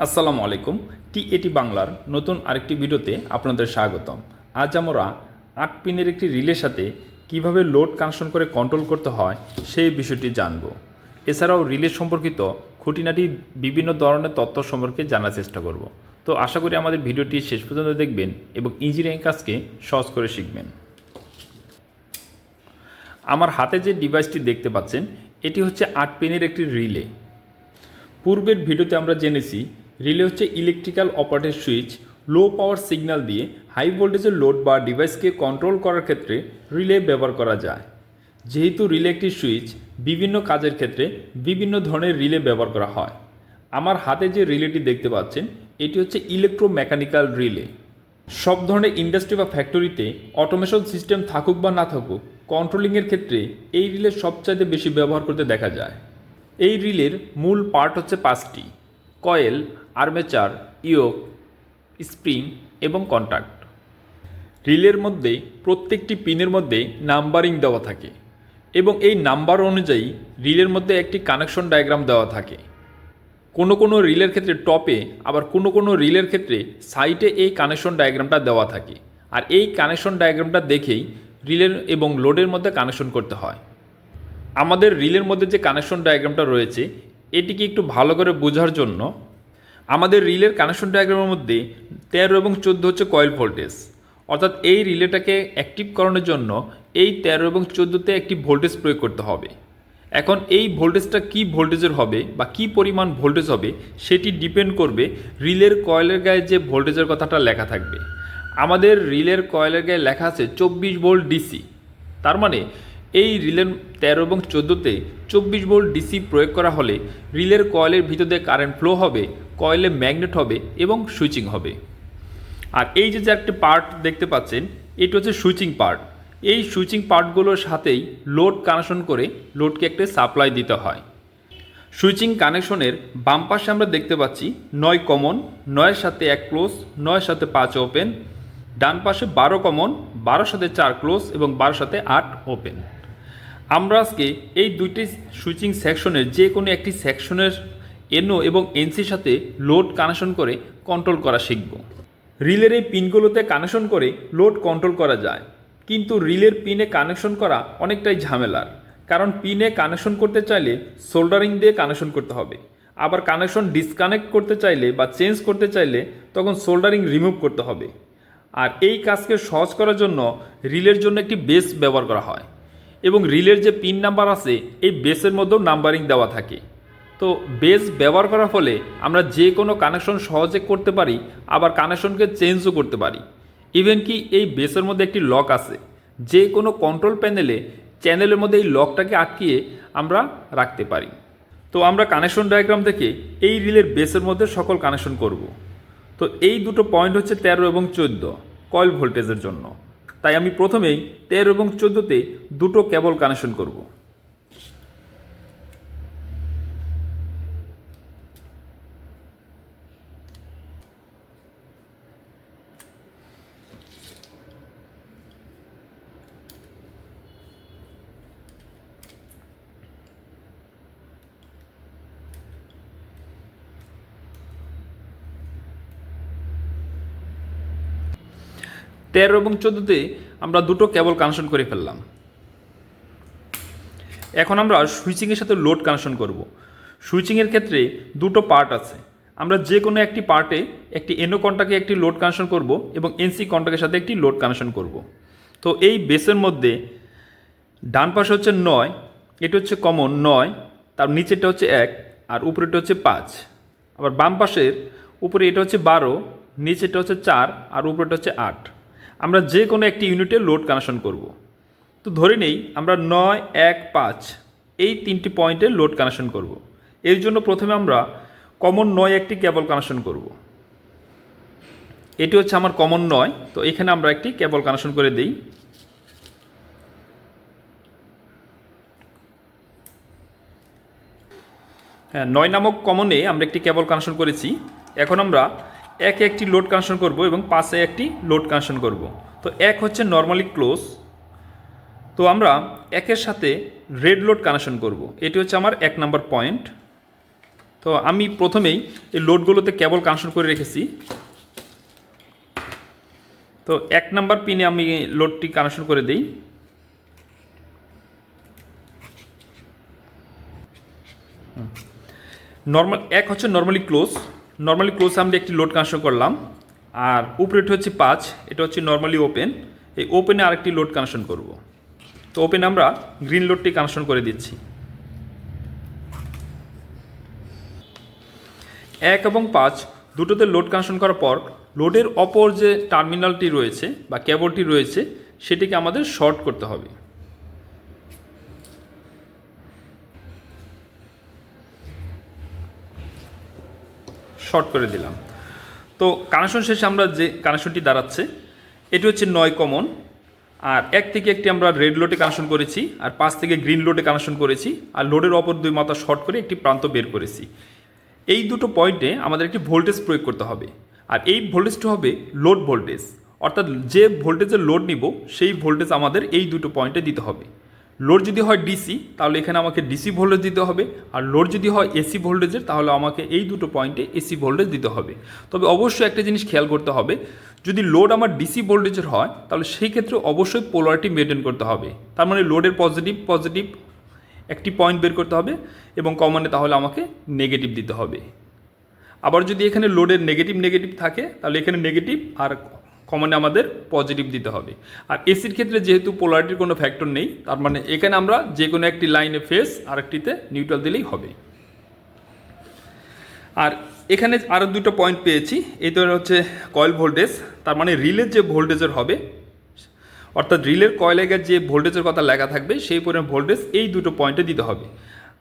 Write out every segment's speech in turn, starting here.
আসসালামু আলাইকুম। টি এটি বাংলার নতুন আরেকটি ভিডিওতে আপনাদের স্বাগতম। আজ আমরা আট পিনের একটি রিলের সাথে কীভাবে লোড কানেকশন করে কন্ট্রোল করতে হয় সেই বিষয়টি জানব। এছাড়াও রিলে সম্পর্কিত খুঁটিনাটি বিভিন্ন ধরনের তথ্য সম্পর্কে জানার চেষ্টা করব। তো আশা করি আমাদের ভিডিওটি শেষ পর্যন্ত দেখবেন এবং ইঞ্জিনিয়ারিং কাজকে সহজ করে শিখবেন। আমার হাতে যে ডিভাইসটি দেখতে পাচ্ছেন, এটি হচ্ছে আট পিনের একটি রিলে। পূর্বের ভিডিওতে আমরা জেনেছি রিলে হচ্ছে electrical operated switch low power signal দিয়ে হাই ভোল্টেজের লোড বা ডিভাইসকে কন্ট্রোল করার ক্ষেত্রে রিলে ব্যবহার করা যায়। যেহেতু রিলে একটি সুইচ বিভিন্ন কাজের ক্ষেত্রে বিভিন্ন ধরনের রিলে ব্যবহার করা হয়। আমার হাতে যে রিলেটি দেখতে পাচ্ছেন, এটি হচ্ছে ইলেকট্রোমেকানিক্যাল রিলে সব ধরনের ইন্ডাস্ট্রি বা ফ্যাক্টরিতে অটোমেশন সিস্টেম থাকুক বা না থাকুক কন্ট্রোলিংয়ের ক্ষেত্রে এই রিলে সবচাইতে বেশি ব্যবহার করতে দেখা যায়। এই রিলের মূল পার্ট হচ্ছে পাঁচটি। কয়েল আর্মেচার, ইয়োক, স্প্রিং এবং কন্ট্যাক্ট রিলের মধ্যে, প্রত্যেকটি পিনের মধ্যে নাম্বারিং দেওয়া থাকে এবং এই নাম্বার অনুযায়ী রিলের মধ্যে একটি কানেকশন ডায়াগ্রাম দেওয়া থাকে। কোনো কোনো রিলের ক্ষেত্রে টপে, আবার কোনো কোনো রিলের ক্ষেত্রে সাইটে এই কানেকশন ডায়াগ্রামটা দেওয়া থাকে। আর এই কানেকশন ডায়াগ্রামটা দেখেই রিলের এবং লোডের মধ্যে কানেকশন করতে হয়। আমাদের রিলের মধ্যে যে কানেকশন ডায়াগ্রামটা রয়েছে, এটিকে একটু ভালো করে বোঝার জন্য আমাদের রিলের কানেকশন ডায়াগ্রামের মধ্যে তেরো এবং চোদ্দ হচ্ছে কয়েল ভোল্টেজ অর্থাৎ এই রিলেটাকে অ্যাক্টিভ করানোর জন্য এই তেরো এবং চোদ্দোতে একটি ভোল্টেজ প্রয়োগ করতে হবে। এখন এই ভোল্টেজটা কি ভোল্টেজের হবে বা কি পরিমাণ ভোল্টেজ হবে সেটি ডিপেন্ড করবে রিলের কয়েলের গায়ে যে ভোল্টেজের কথাটা লেখা থাকবে। আমাদের রিলের কয়েলের গায়ে লেখা আছে চব্বিশ ভোল্ট ডিসি তার মানে এই রিলের তেরো এবং চোদ্দোতে চব্বিশ ভোল্ট ডিসি প্রয়োগ করা হলে রিলের কয়েলের ভিতর কারেন্ট ফ্লো হবে, কয়েলে ম্যাগনেট হবে এবং সুইচিং হবে। আর এই যে যে একটা পার্ট দেখতে পাচ্ছেন, এটি হচ্ছে সুইচিং পার্ট এই সুইচিং পার্টগুলোর সাথেই লোড কানেকশন করে লোডকে একটা সাপ্লাই দিতে হয়। সুইচিং কানেকশনের বাম পাশে আমরা দেখতে পাচ্ছি নয় কমন নয়ের সাথে এক ক্লোজ নয়ের সাথে পাঁচ ওপেন ডান পাশে বারো কমন বারোর সাথে চার ক্লোজ এবং বারোর সাথে আট ওপেন আমরা আজকে এই দুইটি সুইচিং সেকশনের যে কোনো একটি সেকশনের এনও এবং এনসির সাথে লোড কানেকশন করে কন্ট্রোল করা শিখব। রিলের এই পিনগুলোতে কানেকশন করে লোড কন্ট্রোল করা যায়। কিন্তু রিলের পিনে কানেকশন করা অনেকটাই ঝামেলার। কারণ পিনে কানেকশন করতে চাইলে সোল্ডারিং দিয়ে কানেকশন করতে হবে। আবার কানেকশন ডিসকানেক্ট করতে চাইলে বা চেঞ্জ করতে চাইলে তখন সোল্ডারিং রিমুভ করতে হবে। আর এই কাজকে সহজ করার জন্য রিলের জন্য একটি বেস ব্যবহার করা হয়। এবং রিলের যে পিন নাম্বার আছে, এই বেসের মধ্যেও নাম্বারিং দেওয়া থাকে। তো বেস ব্যবহার করার ফলে আমরা যে কোনো কানেকশন সহজে করতে পারি, আবার কানেকশনকে চেঞ্জও করতে পারি। ইভেন কি এই বেসের মধ্যে একটি লক আছে। যে কোনো কন্ট্রোল প্যানেলে চ্যানেলের মধ্যে এই লকটাকে আটকিয়ে আমরা রাখতে পারি। তো আমরা কানেকশন ডায়াগ্রাম থেকে এই রিলের বেসের মধ্যে সকল কানেকশন করব। তো এই দুটো পয়েন্ট হচ্ছে তেরো এবং চোদ্দ, কয়েল ভোল্টেজের জন্য। তাই আমি প্রথমেই তেরো এবং চোদ্দোতে দুটো কেবল কানেকশন করব। তেরো এবং চোদ্দোতে আমরা দুটো কেবল কানেকশন করে ফেললাম। এখন আমরা সুইচিংয়ের সাথে লোড কানেকশন করব। সুইচিংয়ের ক্ষেত্রে দুটো পার্ট আছে। আমরা যে কোনো একটি পার্টে একটি এনো কন্টাকে একটি লোড কানেকশন করব এবং এনসি কন্টাকের সাথে একটি লোড কানেকশন করব। তো এই বেসের মধ্যে ডান পাশে হচ্ছে নয়, এটি হচ্ছে কমন নয়, তার নিচেরটা হচ্ছে এক, আর উপরেরটা হচ্ছে পাঁচ। আবার বাম পাশের উপরে এটা হচ্ছে বারো নিচেটা হচ্ছে চার, আর উপরেটা হচ্ছে আট। আমরা যে কোনো একটি ইউনিটে লোড কানেকশন করব। তো ধরে নেই, আমরা নয়, এক, পাঁচ, এই তিনটি পয়েন্টে লোড কানেকশন করব। এর জন্য প্রথমে আমরা কমন নয় একটি কেবল কানেকশন করব। এটি হচ্ছে আমার কমন নয়, তো এখানে আমরা একটি কেবল কানেকশন করে দিই। হ্যাঁ নয় নামক কমনে আমরা একটি কেবল কানেকশন করেছি। এখন আমরা একে একটি লোড কানেকশন করব এবং পাশে একটি লোড কানেকশন করব। তো এক হচ্ছে নর্মালি ক্লোজ তো আমরা একের সাথে রেড লোড কানেকশন করব। এটি হচ্ছে আমার এক নাম্বার পয়েন্ট তো আমি প্রথমেই এই লোডগুলোতে কেবল কানেকশন করে রেখেছি। তো এক নাম্বার পিনে আমি লোডটি কানেকশন করে দিই। নর্মাল এক হচ্ছে নর্মালি ক্লোজ নর্মালি ক্লোজ আমরা একটি লোড কানেকশন করলাম, আর উপরেটা হচ্ছে পাঁচ, এটা হচ্ছে নর্মালি ওপেন এই ওপেনে আরেকটি লোড কানেকশন করব। তো ওপেন আমরা গ্রিন লোডটি কানেকশন করে দিচ্ছি। এক এবং পাঁচ দুটোতে লোড কানেকশন করার পর লোডের অপর যে টার্মিনালটি রয়েছে বা কেবলটি রয়েছে, সেটিকে আমাদের শর্ট করতে হবে। শর্ট করে দিলাম। তো কানেকশন শেষে আমরা যে কানেকশনটি দাঁড়াচ্ছে, এটি হচ্ছে নয় কমন। আর এক থেকে একটি আমরা রেড লোডে কানেকশন করেছি, আর পাঁচ থেকে গ্রিন লোডে কানেকশন করেছি, আর লোডের অপর দুই মাথা শর্ট করে একটি প্রান্ত বের করেছি। এই দুটো পয়েন্টে আমাদের একটি ভোল্টেজ প্রয়োগ করতে হবে। আর এই ভোল্টেজটি হবে লোড ভোল্টেজ। অর্থাৎ যে ভোল্টেজের লোড নিব, সেই ভোল্টেজ আমাদের এই দুটো পয়েন্টে দিতে হবে। লোড যদি হয় ডিসি তাহলে এখানে আমাকে ডিসি ভোল্টেজ দিতে হবে। আর লোড যদি হয় এসি ভোল্টেজের তাহলে আমাকে এই দুটো পয়েন্টে এসি ভোল্টেজ দিতে হবে। তবে অবশ্যই একটা জিনিস খেয়াল করতে হবে, যদি লোড আমার ডিসি ভোল্টেজের হয়, তাহলে সেই ক্ষেত্রে অবশ্যই পোলারিটি মেনটেন করতে হবে। তার মানে লোডের পজিটিভ পজিটিভ একটি পয়েন্ট বের করতে হবে এবং কমনে তাহলে আমাকে নেগেটিভ দিতে হবে। আবার যদি এখানে লোডের নেগেটিভ নেগেটিভ থাকে, তাহলে এখানে নেগেটিভ আর কমনে আমাদের পজিটিভ দিতে হবে। আর এসির ক্ষেত্রে যেহেতু পোলারিটির কোনো ফ্যাক্টর নেই, তার মানে এখানে আমরা যে কোনো একটি লাইনে ফেস আর একটিতে নিউট্রাল দিলেই হবে। আর এখানে আরও দুটো পয়েন্ট পেয়েছি, এই তো হচ্ছে কয়েল ভোল্টেজ তার মানে রিলের যে ভোল্টেজের হবে, অর্থাৎ রিলের কয়েলের যে ভোল্টেজের কথা লেখা থাকবে, সেই পরিমাণ ভোল্টেজ এই দুটো পয়েন্টে দিতে হবে।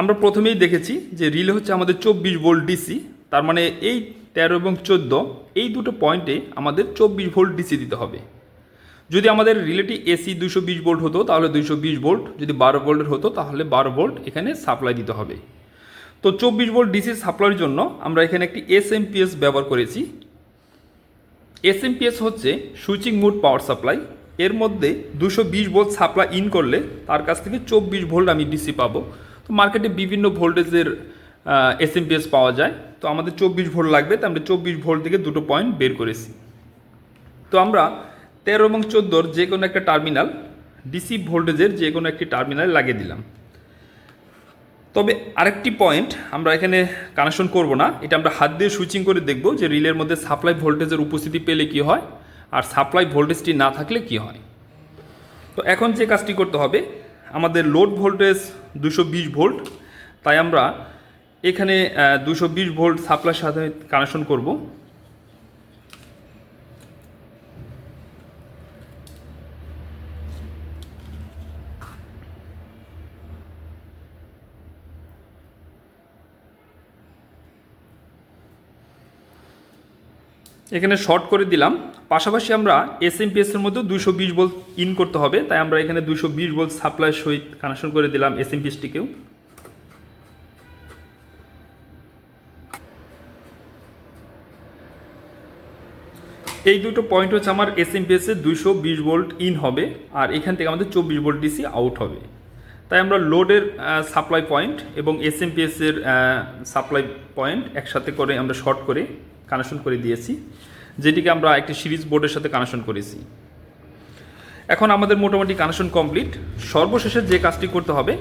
আমরা প্রথমেই দেখেছি যে রিলে হচ্ছে আমাদের চব্বিশ ভোল্ট ডিসি তার মানে এই তেরো এবং চোদ্দ, এই দুটো পয়েন্টে আমাদের চব্বিশ ভোল্ট ডিসি দিতে হবে। যদি আমাদের রিলেটি এসি দুশো বিশ ভোল্ট হতো, তাহলে দুশো বিশ ভোল্ট। যদি বারো ভোল্টের হতো, তাহলে বারো ভোল্ট এখানে সাপ্লাই দিতে হবে। তো চব্বিশ ভোল্ট ডিসি সাপ্লাইয়ের জন্য আমরা এখানে একটি এস ব্যবহার করেছি। এসএমপিএস হচ্ছে সুইচিং মুড পাওয়ার সাপ্লাই এর মধ্যে দুশো বিশ ভোল্ট সাপ্লাই ইন করলে তার কাছ থেকে চব্বিশ ভোল্ট আমি ডিসি পাবো। তো মার্কেটে বিভিন্ন ভোল্টেজের এসএমপিএস পাওয়া যায়। তো আমাদের চব্বিশ ভোল্ট লাগবে, তো আমরা চব্বিশ ভোল্ট থেকে দুটো পয়েন্ট বের করেছি। তো আমরা তেরো এবং চোদ্দোর যে কোনো একটা টার্মিনাল ডিসি ভোল্টেজের যে কোনো একটি টার্মিনাল লাগিয়ে দিলাম। তবে আরেকটি পয়েন্ট আমরা এখানে কানেকশন করব না, এটা আমরা হাত দিয়ে সুইচিং করে দেখব যে রিলের মধ্যে সাপ্লাই ভোল্টেজের উপস্থিতি পেলে কি হয়, আর সাপ্লাই ভোল্টেজটি না থাকলে কি হয়। তো এখন যে কাজটি করতে হবে, আমাদের লোড ভোল্টেজ দুশো ভোল্ট, তাই আমরা এখানে দুশো বিশ ভোল্ট সাপ্লাইয়ের সাথে কানেকশন করব। এখানে শর্ট করে দিলাম। পাশাপাশি আমরা এস এম এর মধ্যে দুশো বিশ ভোল্ট ইন করতে হবে, তাই আমরা এখানে দুশো বিশ ভোল্ট সাপ্লাই সহিত কানেকশন করে দিলাম এস এম পিএসটিকেও এই দুটো পয়েন্ট হচ্ছে আমার এস এম দুশো বিশ ভোল্ট ইন হবে, আর এখান থেকে আমাদের চব্বিশ ভোল্ট ডিসি আউট হবে। তাই আমরা লোডের সাপ্লাই পয়েন্ট এবং এস এম এর সাপ্লাই পয়েন্ট একসাথে করে আমরা শর্ট করে কানেকশন করে দিয়েছি, যেটিকে আমরা একটি সিরিজ বোর্ডের সাথে কানেকশন করেছি। এখন আমাদের মোটামুটি কানেকশন কমপ্লিট সর্বশেষে যে কাজটি করতে হবে,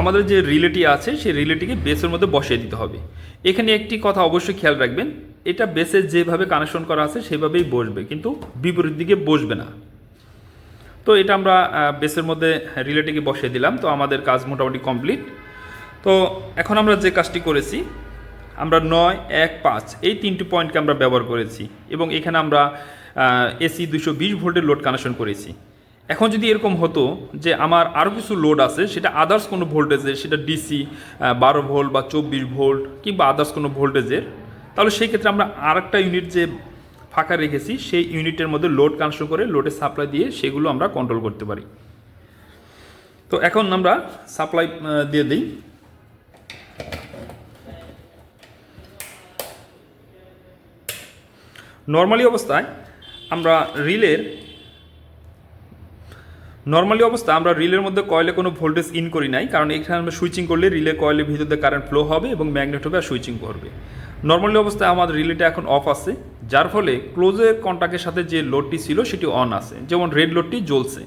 আমাদের যে রিলেটি আছে, সেই রিলেটিকে বেসের মধ্যে বসিয়ে দিতে হবে। এখানে একটি কথা অবশ্যই খেয়াল রাখবেন এটা বেসে যেভাবে কানেকশন করা আছে, সেভাবেই বসবে, কিন্তু বিপরীত দিকে বসবে না। তো এটা আমরা বেসের মধ্যে রিলেটিকে বসিয়ে দিলাম, তো আমাদের কাজ মোটামুটি কমপ্লিট তো এখন আমরা যে কাজটি করেছি, আমরা নয়, এক, পাঁচ, এই তিনটি পয়েন্টকে আমরা ব্যবহার করেছি, এবং এখানে আমরা এসি দুশো বিশ ভোল্টের লোড কানেকশন করেছি। এখন যদি এরকম হতো যে আমার আরও কিছু লোড আছে, সেটা আদার্স কোনো ভোল্টেজের সেটা ডিসি বারো ভোল্ট বা চব্বিশ ভোল্ট কিংবা আদার্স কোনো ভোল্টেজের তাহলে সেই ক্ষেত্রে আমরা আরেকটা ইউনিট যে ফাঁকা রেখেছি, সেই ইউনিটের মধ্যে লোড কানেকশন করে লোডের সাপ্লাই দিয়ে সেগুলো আমরা কন্ট্রোল করতে পারি। তো এখন আমরা সাপ্লাই দিয়ে দিই। নর্মালি অবস্থায় আমরা রিলের নর্মালি অবস্থা আমরা রিলের মধ্যে কয়েলে কোনো ভোল্টেজ ইন করি নাই, কারণ এখানে আমরা সুইচিং করলে রিলে কয়েলের ভিতরে কারেন্ট ফ্লো হবে এবং ম্যাগনেট হবে আর সুইচিং করবে। নর্মালি অবস্থায় আমাদের রিলেটা এখন অফ আছে, যার ফলে ক্লোজের কন্ট্যাক্টের সাথে যে লোডটি ছিল সেটি অন আছে। যেমন রেড লোডটি জ্বলছে,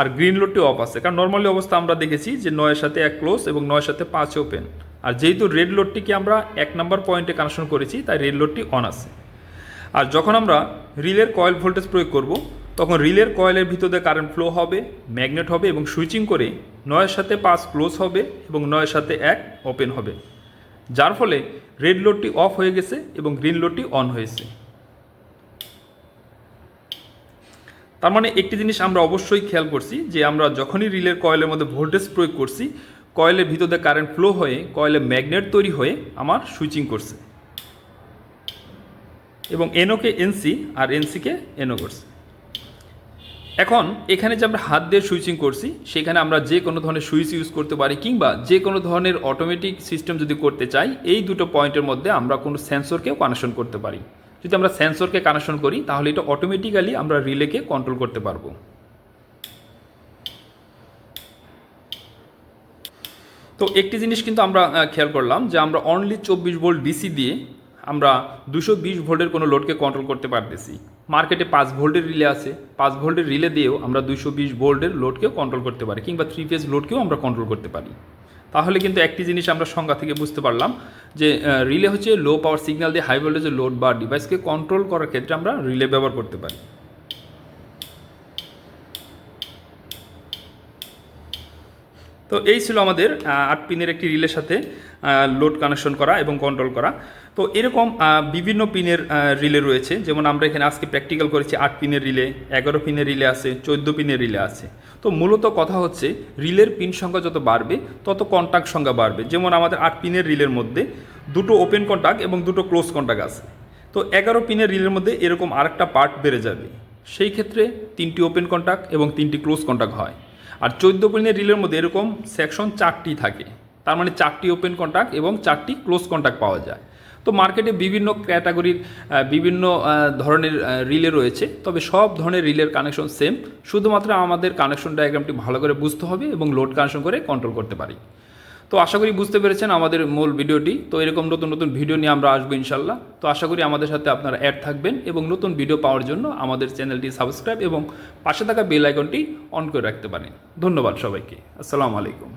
আর গ্রিন লোডটি অফ আছে। কারণ নর্মালি অবস্থা আমরা দেখেছি যে নয়ের সাথে এক ক্লোজ এবং নয়ের সাথে পাঁচ ওপেন আর যেহেতু রেড লোডটিকে আমরা এক নাম্বার পয়েন্টে কানেকশন করেছি, তাই রেড লোডটি অন আছে। আর যখন আমরা রিলের কয়েল ভোল্টেজ প্রয়োগ করব, তখন রিলের কয়েলের ভিতরে কারেন্ট ফ্লো হবে ম্যাগনেট হবে এবং সুইচিং করে নয়ের সাথে পাঁচ ক্লোজ হবে এবং নয়ের সাথে এক ওপেন হবে। যার ফলে রেড লোডটি অফ হয়ে গেছে এবং গ্রিন লোডটি অন হয়েছে। তার মানে একটি জিনিস আমরা অবশ্যই খেয়াল করছি যে আমরা যখনই রিলের কয়েলের মধ্যে ভোল্টেজ প্রয়োগ করছি, কয়েলের ভিতরে কারেন্ট ফ্লো হয়ে, কয়েলে ম্যাগনেট তৈরি হয়ে আমার সুইচিং করছে। এবং এনওকে এনসি আর এনসিকে এনও করছে। এখন এখানে যে আমরা হাত দিয়ে সুইচিং করছি, সেখানে আমরা যে কোনো ধরনের সুইচ ইউজ করতে পারি কিংবা যে কোনো ধরনের অটোমেটিক সিস্টেম যদি করতে চাই, এই দুটো পয়েন্টের মধ্যে আমরা কোনো সেন্সরকেও কানেকশন করতে পারি। যদি আমরা সেন্সরকে কানেকশন করি, তাহলে এটা অটোমেটিক্যালি আমরা রিলেকে কন্ট্রোল করতে পারব। তো একটি জিনিস কিন্তু আমরা খেয়াল করলাম যে আমরা অনলি চব্বিশ ভোল্ট ডিসি দিয়ে আমরা দুশো বিশ ভোল্টের কোনো লোডকে কন্ট্রোল করতে পারতেছি। মার্কেটে পাঁচ ভোল্টের রিলে আছে, পাঁচ ভোল্টের রিলে দিয়েও আমরা দুশো বিশ ভোল্টের লোডকেও কন্ট্রোল করতে পারি কিংবা থ্রি ফেজ লোডকেও আমরা কন্ট্রোল করতে পারি। তাহলে কিন্তু একটি জিনিস আমরা সংজ্ঞা থেকে বুঝতে পারলাম যে রিলে হচ্ছে লো পাওয়ার সিগন্যাল দিয়ে হাই ভোল্টেজের লোড বা ডিভাইসকে কন্ট্রোল করার ক্ষেত্রে আমরা রিলে ব্যবহার করতে পারি। তো এই ছিল আমাদের আট পিনের একটি রিলের সাথে লোড কানেকশন করা এবং কন্ট্রোল করা। তো এরকম বিভিন্ন পিনের রিলে রয়েছে। যেমন আমরা এখানে আজকে প্র্যাকটিক্যাল করেছি আট পিনের রিলে, এগারো পিনের রিলে আছে, চোদ্দ পিনের রিলে আছে। তো মূলত কথা হচ্ছে, রিলের পিন সংখ্যা যত বাড়বে, তত কন্ট্যাক্ট সংখ্যা বাড়বে। যেমন আমাদের আট পিনের রিলের মধ্যে দুটো ওপেন কন্ট্যাক্ট এবং দুটো ক্লোজ কন্ট্যাক্ট আছে। তো এগারো পিনের রিলের মধ্যে এরকম আরেকটা পার্ট বেড়ে যাবে। সেই ক্ষেত্রে তিনটি ওপেন কন্ট্যাক্ট এবং তিনটি ক্লোজ কন্ট্যাক্ট হয়। আর চোদ্দ পিনের রিলের মধ্যে এরকম সেকশন চারটি থাকে। তার মানে চারটি ওপেন কন্ট্যাক্ট এবং চারটি ক্লোজ কন্ট্যাক্ট পাওয়া যায়। তো মার্কেটে বিভিন্ন ক্যাটাগরির বিভিন্ন ধরনের রিলে রয়েছে। তবে সব ধরনের রিলের কানেকশন সেম শুধুমাত্র আমাদের কানেকশন ডায়াগ্রামটি ভালো করে বুঝতে হবে এবং লোড কানেকশন করে কন্ট্রোল করতে পারি। তো আশা করি বুঝতে পেরেছেন আমাদের মূল ভিডিওটি। তো এরকম নতুন নতুন ভিডিও নিয়ে আমরা আসব ইনশাল্লাহ তো আশা করি আমাদের সাথে আপনারা অ্যাড থাকবেন এবং নতুন ভিডিও পাওয়ার জন্য আমাদের চ্যানেলটি সাবস্ক্রাইব এবং পাশে থাকা বেল আইকনটি অন করে রাখতে পারেন। ধন্যবাদ সবাইকে। আসসালামু আলাইকুম।